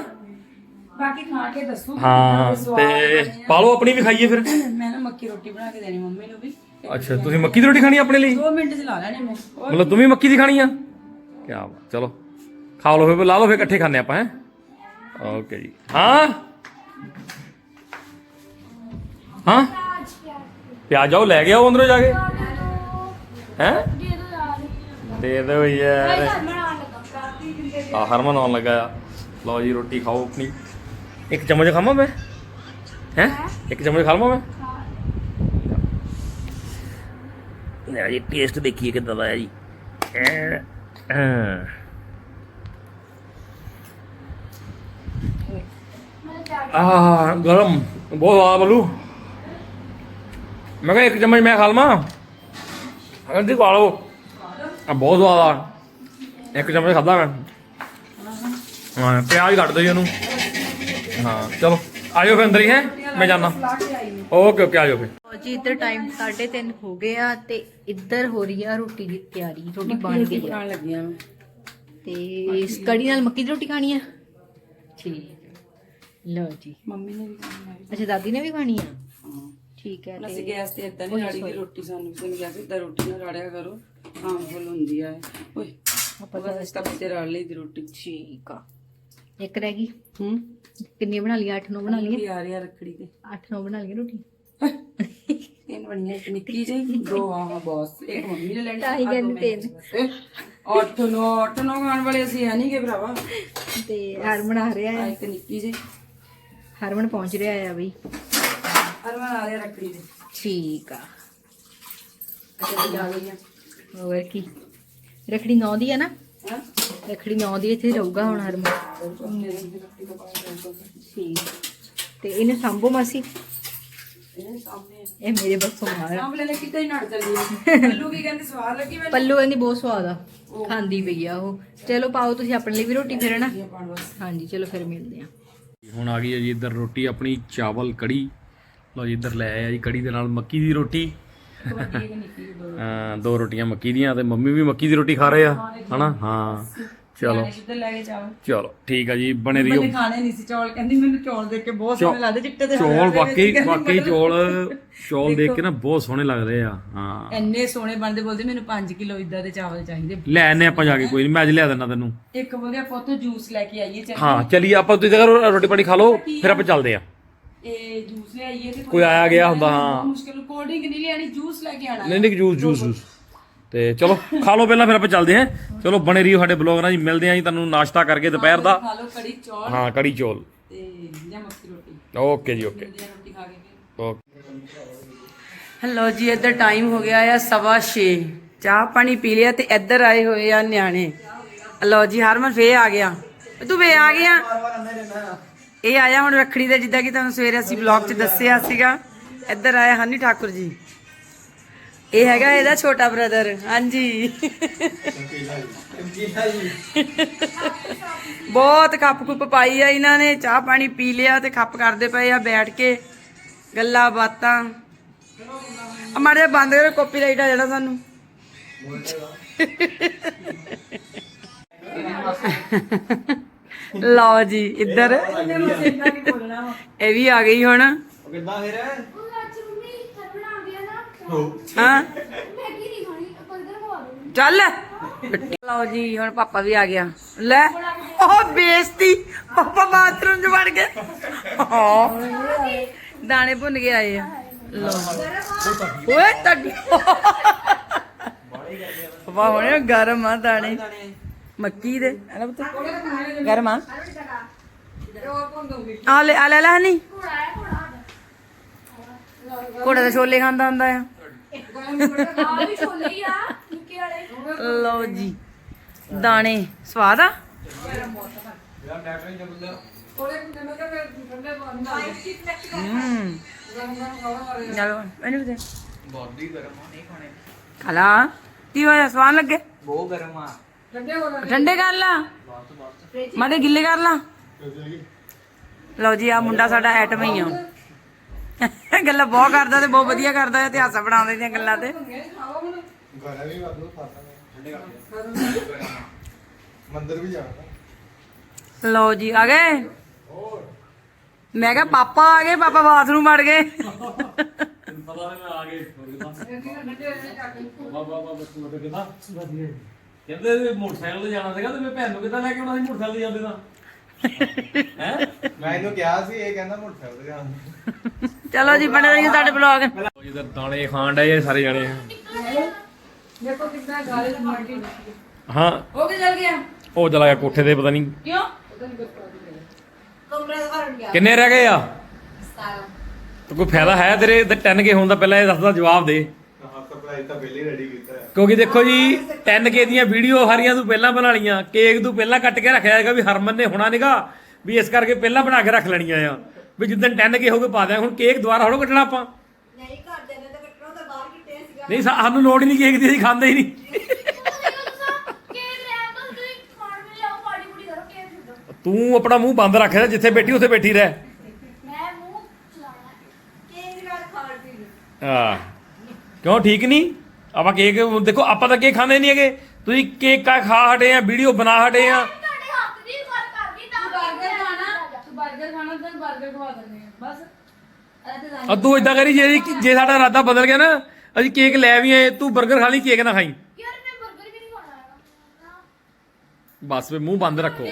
ਬਾਕੀ ਖਾ ਕੇ ਦੱਸੋ ਹਾਂ ਤੇ ਪਾ ਲਓ ਆਪਣੀ ਵੀ ਖਾਈਏ ਫਿਰ। ਮੈਂ ਨਾ ਮੱਕੀ ਰੋਟੀ ਬਣਾ ਕੇ ਦੇਣੀ ਮੰਮੀ ਨੂੰ ਵੀ। ਅੱਛਾ ਤੁਸੀਂ ਮੱਕੀ ਦੀ ਰੋਟੀ ਖਾਣੀ ਆ ਆਪਣੇ ਲਈ? 2 ਮਿੰਟ ਚ ਲਾ ਲੈਣੇ ਮੈਂ। ਮਤਲਬ ਤੂੰ ਵੀ ਮੱਕੀ ਦੀ ਖਾਣੀ ਆ? ਕੀ ਬਾਤ ਚਲੋ। ਖਾ ਲਓ ਫਿਰ ਲਾ ਲਓ ਫਿਰ ਇਕੱਠੇ ਖਾਣੇ ਆਪਾਂ ਹੈ? ਓਕੇ ਜੀ। ਹਾਂ? ਹਾਂ? ਪਿਆਜ਼ ਆਓ ਲੈ ਕੇ ਆਓ ਅੰਦਰੋਂ ਜਾ ਕੇ। ਹੈ? ਦੇ ਦਿਓ ਯਾਰ। ਆ ਹਰਮਨ ਆਉਣ ਲੱਗਾ ਆ। ਲਓ ਜੀ ਰੋਟੀ ਖਾਓ ਆਪਣੀ। ਇੱਕ ਚਮਚ ਖਾਵਾਂ ਮੈਂ? ਹੈ? ਇੱਕ ਚਮਚ ਖਾ ਲਵਾਂ ਮੈਂ? ਲੈ ਜੀ ਟੇਸਟ ਦੇਖੀਏ ਕਿੱਦਾਂ ਦਾ ਹੈ ਜੀ। ਐ, ਆਹ ਗਰਮ। ਬਹੁਤ ਆ ਬਲੂ। ਮੈਂ ਕਿਹਾ ਇੱਕ ਚਮਚ ਮੈਂ ਖਾ ਲਵਾਂ। ਅੰਦੀ ਖਾ ਲਓ। ਆ ਬਹੁਤ ਸਵਾਦ ਆ। ਇੱਕ ਚਮਚ ਖਾਦਾ ਮੈਂ। ਹਾਂ ਪਿਆਜ਼ ਕੱਟ ਦਿਓ ਜੀ ਉਹਨੂੰ ਹਾਂ ਚਲੋ ਆਜੋ ਫਿਰ ਅੰਦਰ ਹੀ ਹੈ। ਮੈਂ ਜਾਣਾ ਓਕੇ ਓਕੇ ਆਜੋ ਫਿਰ। ਜੀ ਇੱਧਰ ਟਾਈਮ 3:30 ਹੋ ਗਏ ਆ ਤੇ ਇੱਧਰ ਹੋ ਰਹੀ ਆ ਰੋਟੀ ਦੀ ਤਿਆਰੀ। ਰੋਟੀ ਬਣ ਗਈ ਆ। ਲੱਗੀਆਂ ਤੇ ਇਸ ਕੜੀ ਨਾਲ ਮੱਕੀ ਦੀ ਰੋਟੀ ਖਾਣੀ ਆ? ਠੀਕ। ਲਓ ਜੀ। ਮੰਮੀ ਨੇ ਵੀ ਖਾਣੀ ਅੱਛਾ ਦਾਦੀ ਨੇ ਵੀ ਖਾਣੀ ਆ? ਠੀਕ ਹੈ ਅਸੀਂ ਤੇ ਗੈਸ ਤੇ ਇਦਾਂ ਨਹੀਂ ਰਾੜੀ ਦੀ ਰੋਟੀ ਸਾਨੂੰ ਕਿਸੇ ਨੇ ਕਿਹਾ ਸੀ ਇਦਾਂ ਰੋਟੀ ਨਾ ਰਾੜਿਆ ਕਰੋ ਹਾਂ ਫੁੱਲ ਹੁੰਦੀ ਆ। ਓਏ ਆਪਾਂ ਬਸ ਇਸ ਤੱਕ ਤੇ ਰਾੜ ਲਈ ਦੀ ਰੋਟੀ। ਠੀਕ ਆ। ਇੱਕ ਰਹਿ ਗਈ। ਹੂੰ? ਕਿੰਨੀ ਬਣਾ ਲਈਆਂ? 8 9 ਬਣਾ ਲਈਆਂ? ਆ ਰਿਹਾ ਰੱਖੜੀ ਤੇ। 8 9 ਬਣਾ ਲਈਆਂ ਰੋਟੀ? ਤਿੰਨ ਬਣੀਆਂ ਇੱਕ ਨਿੱਕੀ ਜਿਹੀ ਦੋ ਆਹ ਬਸ ਇੱਕ ਮੰਮੀ ਨੇ ਲੈਣੀ ਢਾਈ ਕਹਿੰਦੇ ਤਿੰਨ। ਅੱਠ ਨੌ ਅੱਠ ਨੌ ਖਾਣ ਵਾਲੇ ਅਸੀਂ ਹੈ ਨਹੀਂ ਕਿ ਭਰਾਵਾ। ਤੇ ਹਰਮਨ ਆ ਰਿਹਾ ਹੈ ਇੱਕ ਨਿੱਕੀ ਜਿਹੀ। ਹਰਮਨ ਪਹੁੰਚ ਰਿਹਾ ਆ ਬਈ। ਅਰਮਾਨ ਆ ਰਿਹਾ ਰੱਖੜੀ ਤੇ ਠੀਕ ਆ। ਅੱਛਾ ਤੇ ਜਾ ਗਈਆਂ ਹੋਰ ਕੀ? ਰਖੜੀ 9 ਦੀ ਆ ਨਾ? ਹਾਂ। ਰਖੜੀ 9 ਦੀ ਇੱਥੇ ਰਹੂਗਾ ਹੁਣ ਹਰਮਨ ਉਹਨੇ ਦੀ ਰੱਖੜੀ ਦਾ ਪਾਇਆ ਠੀਕ। ਤੇ ਇਹਨੇ ਸੰਭੋ ਮਾਸੀ। ਇਹ ਸਾਹਮਣੇ ਇਹ ਮੇਰੇ ਬੱਸੋਂ ਮਾਰ ਸਾਹਮਣੇ ਨੇ ਕਿਤੇ ਹੀ ਨੜ ਚੱਲੀ ਆ। ਪੱਲੂ ਕੀ ਕਹਿੰਦੀ ਸਵਾਦ ਲੱਗੀ ਮੈਨੂੰ? ਪੱਲੂ ਕਹਿੰਦੀ ਬਹੁਤ ਸਵਾਦ ਆ। ਖਾਂਦੀ ਪਈ ਆ ਉਹ। ਚਲੋ ਪਾਓ ਤੁਸੀਂ ਆਪਣੇ ਲਈ ਵੀ ਰੋਟੀ ਫਿਰ ਨਾ? ਪਾਣ ਹਾਂਜੀ ਚਲੋ ਫਿਰ ਮਿਲਦੇ ਆ। ਹੁਣ ਆ ਗਈ ਹੈ ਜੀ ਇੱਧਰ ਰੋਟੀ ਆਪਣੀ ਚਾਵਲ ਕੜੀ। ਲਓ ਜੀ ਇੱਧਰ ਲੈ ਆਇਆ ਜੀ ਕੜੀ ਦੇ ਨਾਲ ਮੱਕੀ ਦੀ ਰੋਟੀ। ਹਾਂ ਦੋ ਰੋਟੀਆਂ ਮੱਕੀ ਦੀਆਂ ਤੇ ਮੰਮੀ ਵੀ ਮੱਕੀ ਦੀ ਰੋਟੀ ਖਾ ਰਹੇ ਆ ਹਨਾ? ਹਾਂ ਚਲੋ। ਲੈ ਚਲੋ ਠੀਕ ਆ ਜੀ ਬਣੇ ਰਹੀਓ। ਮੈंने ਖਾਣੇ ਨਹੀਂ ਸੀ ਚੌਲ ਕਹਿੰਦੀ ਮੈਨੂੰ ਚੌਲ ਦੇਖ ਕੇ ਬਹੁਤ ਸੋਹਣੇ ਲੱਗਦੇ ਚਿੱਟੇ ਤੇ ਚੌਲ ਵਾਕਈ ਵਾਕਈ ਚੌਲ ਚੌਲ ਦੇਖ ਕੇ ਨਾ ਬਹੁਤ ਸੋਹਣੇ ਲੱਗਦੇ ਆ ਹਾਂ। ਇੰਨੇ ਸੋਹਣੇ ਬਣਦੇ ਬੋਲਦੇ ਮੈਨੂੰ 5 ਕਿਲੋ ਇਦਾਂ ਦੇ ਚਾਵਲ ਚਾਹੀਦੇ। ਲੈ ਆਨੇ ਆਪਾਂ ਜਾ ਕੇ ਕੋਈ ਨਹੀਂ ਮੈਂ ਅੱਜ ਲਿਆ ਦਿੰਦਾ ਤੈਨੂੰ। ਇੱਕ ਬੋਲਦੇ ਆਪਾਂ ਉੱਥੋਂ ਜੂਸ ਲੈ ਕੇ ਆਈਏ ਚੱਲ ਹਾਂ ਚਲੀਏ ਆਪਾਂ ਤੁਸੀਂ ਤਾਂ ਰੋਟੀ ਪਾਣੀ ਖਾ ਲਓ ਫਿਰ ਆਪਾਂ ਚੱਲਦੇ ਆ। ਇਹ ਜੂਸ ਲੈ ਆਈਏ ਤੇ ਕੋਈ ਆਇਆ ਗਿਆ ਹੁੰਦਾ ਹਾਂ। ਮੁਸ਼ਕਿਲ ਕੋਲਡ ਡਰਿੰਕ ਨਹੀਂ ਲਿਆਣੀ ਜੂਸ ਲੈ ਕੇ ਆਣਾ ਨਹੀਂ ਨਹੀਂ ਜੂਸ ਜੂਸ ਜੂਸ। ਤੇ ਚਲੋ ਖਾ ਲਓ ਪਹਿਲਾਂ ਫਿਰ ਆਪਾਂ ਚੱਲਦੇ ਹਾਂ। ਚਲੋ ਬਣੇ ਰਹੀਓ ਸਾਡੇ ਬਲੌਗ ਨਾਲ ਜੀ ਮਿਲਦੇ ਆਂ ਜੀ ਤੁਹਾਨੂੰ ਨਾਸ਼ਤਾ ਕਰਕੇ ਦੁਪਹਿਰ ਦਾ। ਖਾ ਲਓ ਕੜੀ ਚੌਲ। ਹਾਂ ਕੜੀ ਚੌਲ। ਤੇ ਜਾਂ ਮੱਕੀ ਰੋਟੀ। ਓਕੇ ਜੀ ਓਕੇ। ਜਾਂ ਰੋਟੀ ਖਾ ਕੇ ਫਿਰ। ਓਕੇ। ਹੈਲੋ ਜੀ ਇੱਧਰ ਟਾਈਮ ਹੋ ਗਿਆ ਆ ਸਵਾ 6 ਚਾਹ ਪਾਣੀ ਪੀ ਲਿਆ ਤੇ ਇੱਧਰ ਆਏ ਹੋਏ ਆ ਨਿਆਣੇ। ਲਓ ਜੀ ਹਰਮਨ ਫੇ ਆ ਗਿਆ। ਤੂੰ ਵੇ ਆ ਗਿਆ? ਇਹ ਆਇਆ ਹੁਣ ਰੱਖੜੀ ਦੇ ਜਿੱਦਾਂ ਕਿ ਤੁਹਾਨੂੰ ਸਵੇਰੇ ਅਸੀਂ ਵਲੌਗ 'ਚ ਦੱਸਿਆ ਸੀਗਾ। ਇੱਧਰ ਆਇਆ ਹਨੀ ਠਾਕੁਰ ਜੀ। ਇਹ ਹੈਗਾ ਇਹਦਾ ਛੋਟਾ ਬ੍ਰਦਰ ਹਾਂਜੀ। ਬਹੁਤ ਖੱਪ ਖੁੱਪ ਪਾਈ ਆ ਇਹਨਾਂ ਨੇ ਚਾਹ ਪਾਣੀ ਪੀ ਲਿਆ ਤੇ ਖੱਪ ਕਰਦੇ ਪਏ ਆ ਬੈਠ ਕੇ ਗੱਲਾਂ ਬਾਤਾਂ। ਮਾੜੇ ਬੰਦ ਕਰੋ ਕਾਪੀਰਾਈਟ ਆ ਜਿਹੜਾ ਸਾਨੂੰ ਲਓ ਜੀ ਇੱਧਰ। ਇਹ ਵੀ ਆ ਗਈ ਹੁਣ। ਕਿੱਦਾਂ ਫਿਰ? ਹਾਂ। ਚੱਲ। ਲਓ ਜੀ ਹੁਣ ਪਾਪਾ ਵੀ ਆ ਗਿਆ। ਲੈ। ਉਹ ਬੇਇੱਜ਼ਤੀ। ਪਾਪਾ ਬਾਥਰੂਮ 'ਚ ਵੜ ਗਏ। ਹਾਂ। ਦਾਣੇ ਭੁੰਨ ਕੇ ਆਏ ਆ। ਲਓ। ਓਏ ਤੁਹਾਡੀ ਪਾਪਾ ਹੁਣੇ ਗਰਮ ਆ ਦਾਣੇ। ਮੱਕੀ ਦੇ। ਨਾ ਪੁੱਤ? ਗਰਮ ਆ। ਲੈ ਆ ਲੈ ਘੋੜੇ ਦੇ ਛੋਲੇ ਖਾਂਦਾ ਹੁੰਦਾ ਆ। ਲਓ ਜੀ ਦਾਣੇ ਸਵਾਦ ਆ? ਹੂੰ। ਚਲੋ ਇਹਨੂੰ ਵੀ ਦੇ। ਬੋਡੀ ਗਰਮ ਆ। ਨਹੀਂ ਖਾਣੇ ਖਲਾ ਕੀ ਹੋਇਆ? ਸਵਾਦ ਲੱਗੇ? ਬਹੁਤ ਗਰਮ ਆ। ਠੰਡੇ ਕਰ ਲਾ ਮਾੜੇ ਗਿੱਲੇ ਕਰ ਲਾ ਲਓ ਜੀ ਆ ਮੁੰਡਾ ਸਾਡਾ ਐਟਮ ਹੀ ਆ ਗੱਲਾਂ ਬਹੁਤ ਕਰਦਾ ਤੇ ਬਹੁਤ ਵਧੀਆ ਕਰਦਾ ਹੈ ਤੇ ਹਾਸਾ ਬਣਾਉਂਦੇ ਦੀਆਂ ਗੱਲਾਂ ਤੇ ਮੰਦਰ ਵੀ ਜਾਣਾ ਲਓ ਜੀ ਆ ਗਏ ਮੈਂ ਕਿਹਾ ਪਾਪਾ ਆ ਗਏ ਪਾਪਾ ਬਾਥਰੂਮ ਵੜ ਗਏ ਪਤਾ ਨਹੀਂ ਮੈਂ ਆ ਗਏ ਕਹਿੰਦੇ ਵੀ ਮੋਟਰਸਾਈਕਲ ਤੇ ਜਾਣਾ ਸੀਗਾ ਤੇ ਮੈਂ ਭੈਣ ਨੂੰ ਕਿੱਦਾਂ ਲੈ ਕੇ ਆਉਣਾ ਸੀ ਮੋਟਰਸਾਈਕਲ ਤੇ ਜਾਂਦੇ ਤਾਂ ਹੈ? ਮੈਂ ਇਹਨੂੰ ਕਿਹਾ ਸੀ ਇਹ ਕਹਿੰਦਾ ਮੋਟਰਸਾਈਕਲ ਤੇ ਜਾਣਾ। ਚਲੋ ਜੀ ਬਣੇ ਰਹੀਏ ਸਾਡੇ ਬਲੌਗ ਜਿੱਦਾਂ ਦਾਣੇ ਖਾਣ ਡਏ ਸਾਰੇ ਜਾਣੇ ਦੇਖੋ ਕਿੰਨਾ ਗਾਲੇ ਦੀ ਮਾਰਟੀ ਹਾਂ। ਹੋ ਕੇ ਚੱਲ ਗਿਆ? ਉਹ ਚਲਾ ਗਿਆ ਕੋਠੇ ਤੇ ਪਤਾ ਨਹੀਂ ਕਿਉਂ? ਕਿੰਨੇ ਰਹਿ ਗਏ ਆ? ਤੇ ਕੋਈ ਫਾਇਦਾ ਹੈ ਤੇਰੇ? 10k ਹੋਣ ਦਾ ਪਹਿਲਾਂ ਇਹ ਦੱਸਦਾ ਜਵਾਬ ਦੇ। ਸਰਪ੍ਰਾਈਜ਼ ਤਾਂ ਪਹਿਲੇ ਰੈਡੀ ਕੀਤਾ ਹੈ। ਕਿਉਂਕਿ ਦੇਖੋ ਜੀ 10k ਦੀਆਂ ਵੀਡੀਓ ਹਰੀਆਂ ਤੂੰ ਪਹਿਲਾਂ ਬਣਾ ਲਈਆਂ ਕੇਕ ਤੂੰ ਪਹਿਲਾਂ ਕੱਟ ਕੇ ਰੱਖਿਆ ਹੈਗਾ ਵੀ ਹਰਮਨ ਨੇ ਹੋਣਾ ਨੀਗਾ ਵੀ ਇਸ ਕਰਕੇ ਪਹਿਲਾਂ ਬਣਾ ਕੇ ਰੱਖ ਲੈਣੀਆਂ ਆ। ਵੀ ਜਿੱਦਣ 10k ਹੋ ਕੇ ਪਾ ਦਿਆਂ ਹੁਣ ਕੇਕ ਦੁਬਾਰਾ ਹੜੋ ਕੱਟਣਾ ਆਪਾਂ। ਨਹੀਂ ਘਰ ਦੇ ਨੇ ਤਾਂ ਕੱਟਣਾ ਤਾਂ ਬਾਹਰ ਕਿੱਟੇ ਸੀਗਾ? ਨਹੀਂ ਸਾਨੂੰ ਲੋੜ ਹੀ ਨਹੀਂ ਕੇਕ ਦੀ ਅਸੀਂ ਖਾਂਦੇ ਹੀ ਨਹੀਂ। ਤੂੰ ਆਪਣਾ ਮੂੰਹ ਬੰਦ ਰੱਖ ਜਿੱਥੇ ਬੈਠੀ ਉੱਥੇ ਬੈਠੀ ਰਹਿ। ਕੇਕ ਨਾਲ ਖਾਣ ਪੀਣ। ਹਾਂ। ਕਿਉਂ ਠੀਕ ਨਹੀਂ? ਆਪਾਂ ਕੇਕ ਦੇਖੋ ਆਪਾਂ ਤਾਂ ਕੇਕ ਖਾਂਦੇ ਨਹੀਂ ਹੈਗੇ। ਤੁਸੀਂ ਕੇਕ ਕਾ ਖਾ ਹਟੇ ਆ ਵੀਡੀਓ ਬਣਾ ਹਟੇ ਆ। ਤੁਹਾਡੇ ਇਦਾਂ ਕਰੀ ਜੇ ਜੇ ਸਾਡਾ ਇਰਾਦਾ ਬਦਲ ਗਿਆ ਨਾ ਅਸੀਂ ਕੇਕ ਲੈ ਵੀ ਆਏ ਤੂੰ 버ਗਰ ਖਾ ਲਈ ਕੇਕ ਨਾ ਖਾਈ। ਬਸ ਵੇ ਮੂੰਹ ਬੰਦ ਰੱਖੋ।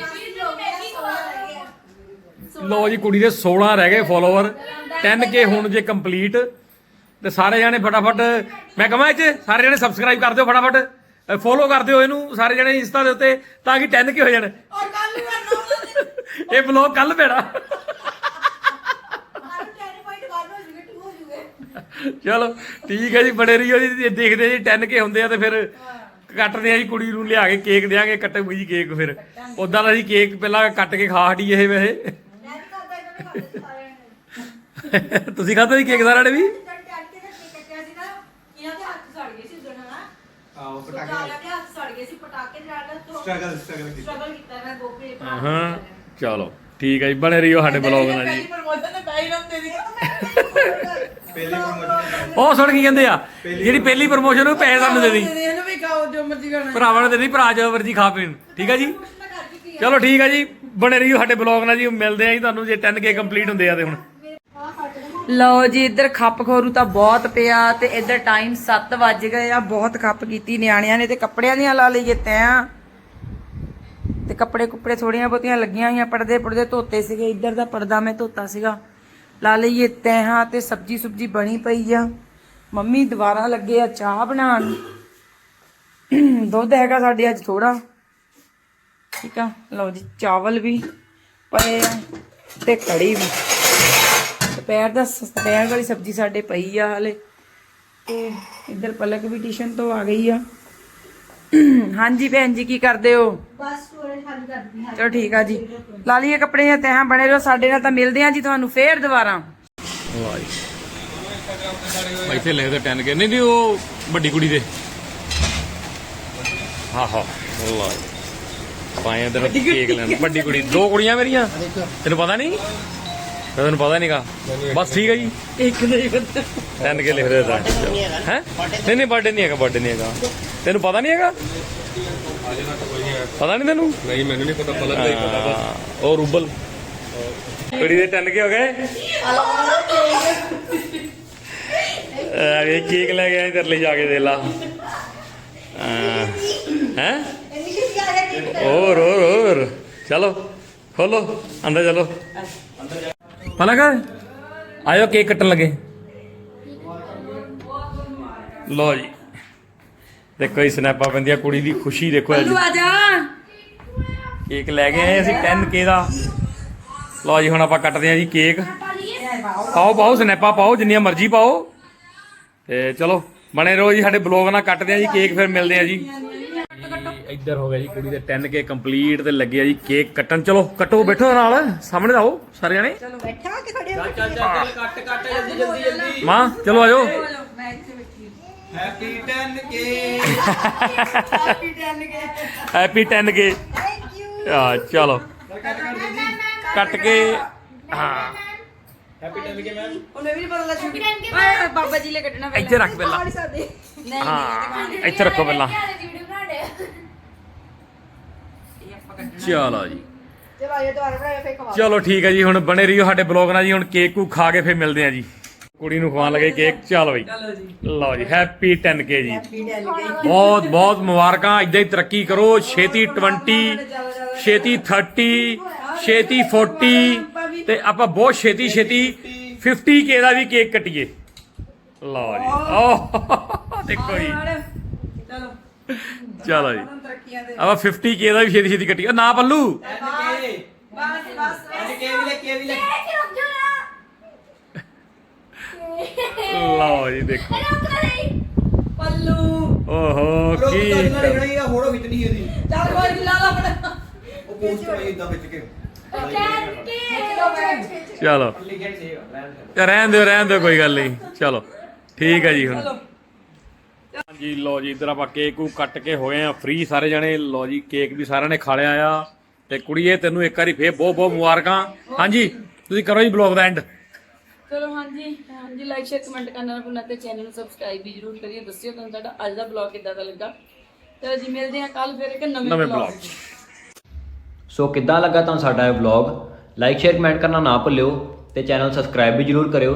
ਲੋ ਜੀ ਕੁੜੀ ਦੇ 16 ਰਹਿ ਗਏ ਫੋਲੋਅਰ 10k ਹੁਣ ਜੇ ਕੰਪਲੀਟ ਤੇ ਸਾਰੇ ਜਾਣੇ ਫਟਾਫਟ ਮੈਂ ਕਹਾਂ ਇਹ 'ਚ ਸਾਰੇ ਜਾਣੇ ਸਬਸਕ੍ਰਾਈਬ ਕਰ ਦਿਓ ਫਟਾਫਟ ਫੋਲੋ ਕਰ ਦਿਓ ਇਹਨੂੰ ਸਾਰੇ ਜਾਣੇ ਇੰਸਟਾ ਦੇ ਉੱਤੇ ਤਾਂ ਕਿ 10k ਹੋ ਜਾਣ। ਔਰ ਕੱਲ ਕਰਨਾ ਇਹ ਵਲੌਗ ਕੱਲ ਪੈਣਾ ਆਰ 10 ਪੁਆਇੰਟ 1 ਹੋ ਜੂਗੇ 2 ਹੋ ਜੂਗੇ। ਚਲੋ ਠੀਕ ਹੈ ਜੀ ਬੜੇ ਰਹੀਓ ਜੀ ਦੇਖਦੇ ਜੀ 10k ਹੁੰਦੇ ਆ ਤੇ ਫਿਰ ਕੱਟਦੇ ਆ ਜੀ ਕੁੜੀ ਨੂੰ ਲਿਆ ਕੇ ਕੇਕ ਦੇਾਂਗੇ ਕੱਟੂਗੀ ਜੀ ਕੇਕ ਫਿਰ। ਉਦਾਂ ਦਾ ਜੀ ਕੇਕ ਪਹਿਲਾਂ ਕੱਟ ਕੇ ਖਾ ਹਟੀ ਇਹ ਵੈਸੇ। ਤੁਸੀਂ ਖਾਧਾ ਜੀ ਕੇਕ ਸਾਰਿਆਂ ਨੇ ਵੀ ਜਦ ਟੱਟ ਕੇ ਤੇ ਕੱਟਿਆ ਸੀ ਨਾ ਇਹਨਾਂ ਦੇ ਹੱਥ ਸੜ ਗਏ ਸੀ ਉਦੋਂ ਨਾ ਆਓ ਪਟਾਕੇ। ਪਟਾਕੇ ਦੇ ਹੱਥ ਸੜ ਗਏ ਸੀ ਪਟਾਕੇ ਦੇ ਨਾਲ ਤੋਂ ਸਟਰਗਲ ਸਟਰਗਲ ਕੀਤਾ। ਸਟਰਗਲ ਕੀਤਾ ਮੈਂ ਗੋਪਰੇ ਹਾਂ ਚਲੋ ਠੀਕ ਹੈ ਜੀ ਬਣੇ ਰਹੀਓ ਸਾਡੇ ਬਲੌਗ ਨਾਲ ਜੀ। ਪ੍ਰਮੋਸ਼ਨ ਤੇ ਪੈ ਹੀ ਰੰਦੇ ਦੀ ਪਹਿਲੀ ਪ੍ਰਮੋਸ਼ਨ ਉਹ ਸੁਣ ਕੀ ਕਹਿੰਦੇ ਆ? ਜਿਹੜੀ ਪਹਿਲੀ ਪ੍ਰਮੋਸ਼ਨ ਉਹ ਪੈਸੇ ਸਾਨੂੰ ਦੇ ਦੀ ਇਹਨੂੰ ਵੀ ਖਾਓ ਜੋ ਮਰਜ਼ੀ ਖਾਣਾ। ਭਰਾਵਾਂ ਨੇ ਦੇਣੀ ਭਰਾ ਜੋ ਵਰਜੀ ਖਾ ਪੀਣ। ਠੀਕ ਹੈ ਜੀ? ਚਲੋ ਠੀਕ ਹੈ ਜੀ ਬਣੇ ਰਹੀਓ ਸਾਡੇ ਬਲੌਗ ਨਾਲ ਜੀ। ਮਿਲਦੇ ਆ ਜੀ ਤੁਹਾਨੂੰ ਜੇ 10k ਕੰਪਲੀਟ ਹੁੰਦੇ ਆ ਤੇ ਹੁਣ। ਲਓ ਜੀ, ਇੱਧਰ ਖੱਪ ਖੋਰੂ ਤਾਂ ਬਹੁਤ ਪਿਆ ਤੇ ਇੱਧਰ ਟਾਈਮ 7 ਵੱਜ ਗਏ ਆ, ਬਹੁਤ ਖੱਪ ਕੀਤੀ ਨਿਆਣਿਆਂ ਨੇ ਤੇ ਕੱਪੜਿਆਂ ਦੀਆਂ ਲਾ ਲਈਏ ਤੈਂ। ਤੇ ਕੱਪੜੇ ਕੁੱਪੜੇ ਥੋੜੀਆਂ ਬਹੁਤੀਆਂ ਲੱਗੀਆਂ ਹੋਈਆਂ, ਪਰਦੇ ਪੁਰਦੇ ਧੋਤੇ ਸੀਗੇ, ਇੱਧਰ ਦਾ ਪਰਦਾ ਮੈਂ ਧੋਤਾ ਸੀਗਾ। ਲਾ ਲਈਏ ਤੈਹਾਂ ਤੇ ਸਬਜੀ ਸੁਬਜੀ ਬਣੀ ਪਈ ਆ। ਮੰਮੀ ਦੁਬਾਰਾ ਲੱਗੇ ਆ ਚਾਹ ਬਣਾਉਣ। ਦੁੱਧ ਹੈਗਾ ਸਾਡੇ ਅੱਜ ਥੋੜਾ ਠੀਕ ਆ, ਲਓ ਜੀ, ਚਾਵਲ ਵੀ ਪਏ ਆ ਤੇ ਕੜੀ ਵੀ। ਦੁਪਹਿਰ ਦਾ ਦੁਪਹਿਰ ਵਾਲੀ ਸਬਜ਼ੀ ਸਾਡੇ ਪਈ ਆ ਹਲੇ। ਤੇ ਇੱਧਰ ਪਲਕ ਵੀ ਟਿਊਸ਼ਨ ਤੋਂ ਆ ਗਈ ਆ। ਹਾਂਜੀ ਭੈਣ ਜੀ ਕੀ ਕਰਦੇ ਹੋ? ਬਸ ਸਟੋਰੇਜ ਖਾਲੀ ਕਰ ਦਿੱਤੀ ਚਲੋ ਠੀਕ ਆ ਜੀ। ਲਾ ਲਈਏ ਕੱਪੜੇ ਜਾਂ ਤਹਾਂ ਬਣੇ ਰਹੋ ਸਾਡੇ ਨਾਲ ਤਾਂ ਮਿਲਦੇ ਆ ਜੀ ਤੁਹਾਨੂੰ ਫੇਰ ਦੁਬਾਰਾ। ਵਾਹ ਜੀ। ਇੱਥੇ ਲਿਖਦੇ 10k ਨਹੀਂ ਨਹੀਂ ਉਹ ਵੱਡੀ ਕੁੜੀ ਦੇ। ਹਾਂ ਹਾਂ। ਵਾਹ ਜੀ। ਪਾਇਆ ਤੇਰਾ ਕੇਕ ਲੈਣ। ਵੱਡੀ ਕੁੜੀ। ਦੋ ਕੁੜੀਆਂ ਮੇਰੀਆਂ। ਤੈਨੂੰ ਪਤਾ ਨਹੀਂ? ਤੈਨੂੰ ਪਤਾ ਨਹੀਂਗਾ ਬਸ ਠੀਕ ਹੈ ਜੀ। ਇੱਕ ਨਹੀਂ ਪਤਾ 10k ਲਿਖ ਦੇ ਤਾਂ। ਹੈ? ਨਹੀਂ ਨਹੀਂ ਬਰਥਡੇ ਨਹੀਂ ਹੈਗਾ ਬਰਥਡੇ ਨਹੀਂ ਹੈਗਾ। ਤੈਨੂੰ ਪਤਾ ਨਹੀਂ ਹੈਗਾ? ਪਤਾ ਨਹੀਂ ਤੈਨੂੰ? ਨਹੀਂ ਮੈਨੂੰ ਨਹੀਂ ਪਤਾ ਪਲਕ ਹਾਂ, ਉਹ ਰੂਬਲ। ਕੁੜੀ ਦੇ 10k ਹੋ ਗਏ? ਆ ਇਹ ਕੇਕ ਲੈ ਕੇ ਆਈ ਤੇਰੇ ਲਈ ਜਾ ਕੇ ਦੇ ਲਾ। ਹੈ। ਇੰਨੀ ਕਿਸ ਆ ਗਿਆ ਹੋਰ ਹੋਰ ਹੋਰ। ਚਲੋ ਖੋਲੋ ਅੰਦਰ ਚਲੋ। ਪਲਕ ਆਇਓ ਕੇਕ ਕੱਟਣ ਲੱਗੇ। ਲੋ ਜੀ। ਦੇਖੋ ਇਹ ਸਨੈਪਾਂ ਪੈਂਦੀਆਂ ਕੁੜੀ ਦੀ ਖੁਸ਼ੀ ਦੇਖੋ ਅੱਜ ਆ ਜਾ। ਕੇਕ ਲੈ ਕੇ ਆਏ ਅਸੀਂ 10k ਦਾ। ਲਓ ਜੀ ਹੁਣ ਆਪਾਂ ਕੱਟਦੇ ਹਾਂ ਜੀ ਕੇਕ। ਪਾਓ ਪਾਓ ਸਨੈਪਾਂ ਪਾਓ ਜਿੰਨੀਆਂ ਮਰਜ਼ੀ ਪਾਓ। ਤੇ ਚਲੋ ਬਣੇ ਰਹੋ ਜੀ ਸਾਡੇ ਬਲੌਗ ਨਾਲ ਕੱਟਦੇ ਹਾਂ ਜੀ ਕੇਕ ਫਿਰ ਮਿਲਦੇ ਹਾਂ ਜੀ। ਇੱਧਰ ਹੋ ਗਿਆ ਜੀ ਕੁੜੀ ਦੇ 10k ਕੰਪਲੀਟ ਤੇ ਲੱਗੇ ਆ ਜੀ ਕੇਕ ਕੱਟਣ। ਚਲੋ ਕੱਟੋ ਬੈਠੋ ਨਾਲ ਸਾਹਮਣੇ ਆਓ ਸਾਰੇ ਜਣੇ ਬੈਠਾ ਕਿ ਖੜੇ ਹੋ ਚੱਲ ਚੱਲ ਕੱਟ ਕੱਟ ਜਲਦੀ ਜਲਦੀ ਜਲਦੀ। ਮਾਂ ਚਲੋ ਆਜੋ ਹੈਪੀ 10k ਹੈਪੀ ਡਨ ਕੇ ਹੈਪੀ 10k ਥੈਂਕ ਯੂ ਆ ਚਲੋ। ਕੱਟ ਕੱਟ ਜਲਦੀ। ਕੱਟ ਕੇ ਹਾਂ। ਹੈਪੀ 10k ਮੈਮ ਉਹਨੇ ਵੀ ਨਹੀਂ ਪਤਾ ਲੱਗ ਓਏ ਬਾਬਾ ਜੀ ਲੈ ਕੱਢਣਾ ਇੱਥੇ ਰੱਖ ਪਹਿਲਾਂ। ਸਾਡੇ ਹਾਂ ਇੱਥੇ ਰੱਖੋ ਪਹਿਲਾਂ। ਚਲੋ ਜੀ। ਚਲੋ ਫੇਰ ਖਵਾ ਠੀਕ ਹੈ ਜੀ ਹੁਣ ਬਣੇ ਰਹੀਓ ਸਾਡੇ ਬਲੌਗ ਨਾਲ ਜੀ ਹੁਣ ਕੇਕ ਕੂ ਖਾ ਕੇ ਫਿਰ ਮਿਲਦੇ ਆ ਜੀ। ਕੁੜੀ ਨੂੰ ਖਵਾਉਣ ਲੱਗੇ ਕੇਕ। ਚੱਲ ਬਈ ਚਲੋ ਜੀ। ਲਓ ਜੀ ਹੈਪੀ 10k ਜੀ। ਬਹੁਤ ਬਹੁਤ ਮੁਬਾਰਕਾਂ ਇਦਾਂ ਹੀ ਤਰੱਕੀ ਕਰੋ। ਛੇਤੀ 20 ਛੇਤੀ 30 ਛੇਤੀ 40 ਤੇ ਆਪਾਂ ਬਹੁਤ ਛੇਤੀ ਛੇਤੀ 50k ਦਾ ਵੀ ਕੇਕ ਕੱਟੀਏ। ਲਓ ਜੀ। ਓਹ। ਦੇਖੋ ਜੀ। ਚਲੋ ਜੀ। ਤਰੱਕੀਆਂ ਦੇ। ਆਪਾਂ 50k ਦਾ ਵੀ ਛੇਤੀ ਛੇਤੀ ਕੱਟੀਏ। ਨਾ ਪੱਲੂ। ਬਸ ਬਸ ਲਓ ਜੀ ਦੇਖੋ। ਪੱਲੂ। ਓਹੋ ਕੀ ਚੱਲ ਕੋਈ ਨੀ, ਲਾ ਲਾ ਆਪਣਾ। ਉਹ ਪੋਸਟ ਕਰਾਈ ਇਦਾਂ ਵਿੱਚ ਕੇ। ਚਲੋ। ਤੇ ਰਹਿਣ ਦਿਓ ਰਹਿਣ ਦਿਓ ਕੋਈ ਗੱਲ ਨਹੀਂ। ਚਲੋ ਠੀਕ ਹੈ ਜੀ ਹੁਣ। ਚਲੋ। ਹਾਂਜੀ ਲਓ ਜੀ ਇਧਰ ਆਪਾਂ ਕੇਕ ਨੂੰ ਕੱਟ ਕੇ ਹੋਏ ਆ ਫ੍ਰੀ ਸਾਰੇ ਜਣੇ। ਲਓ ਜੀ ਕੇਕ ਵੀ ਸਾਰਿਆਂ ਨੇ ਖਾ ਲਿਆ ਆ। ਤੇ ਕੁੜੀਏ ਤੈਨੂੰ ਇੱਕ ਵਾਰੀ ਫੇਰ ਬਹੁਤ ਬਹੁਤ ਮੁਬਾਰਕਾਂ। ਹਾਂਜੀ ਤੁਸੀਂ ਕਰੋ ਜੀ ਬਲੌਗ ਦਾ ਐਂਡ ਚਲੋ ਹਾਂਜੀ ਹਾਂਜੀ ਲਾਈਕ ਸ਼ੇਅਰ ਕਮੈਂਟ ਕਰਨਾ ਨਾ ਭੁੱਲਣਾ ਤੇ ਚੈਨਲ ਨੂੰ ਸਬਸਕ੍ਰਾਈਬ ਵੀ ਜਰੂਰ ਕਰਿਓ। ਦੱਸਿਓ ਤੁਹਾਨੂੰ ਸਾਡਾ ਅੱਜ ਦਾ ਬਲੌਗ ਕਿੱਦਾਂ ਦਾ ਲੱਗਾ। ਚਲੋ ਜੀ ਮਿਲਦੇ ਹਾਂ ਕੱਲ ਫਿਰ ਇੱਕ ਨਵੇਂ ਬਲੌਗ। ਸੋ ਕਿੱਦਾਂ ਲੱਗਾ ਤੁਹਾਨੂੰ ਸਾਡਾ ਇਹ ਵਲੌਗ ਲਾਈਕ ਸ਼ੇਅਰ ਕਮੈਂਟ ਕਰਨਾ ਨਾ ਭੁੱਲਿਓ ਤੇ ਚੈਨਲ ਸਬਸਕ੍ਰਾਈਬ ਵੀ ਜਰੂਰ ਕਰਿਓ।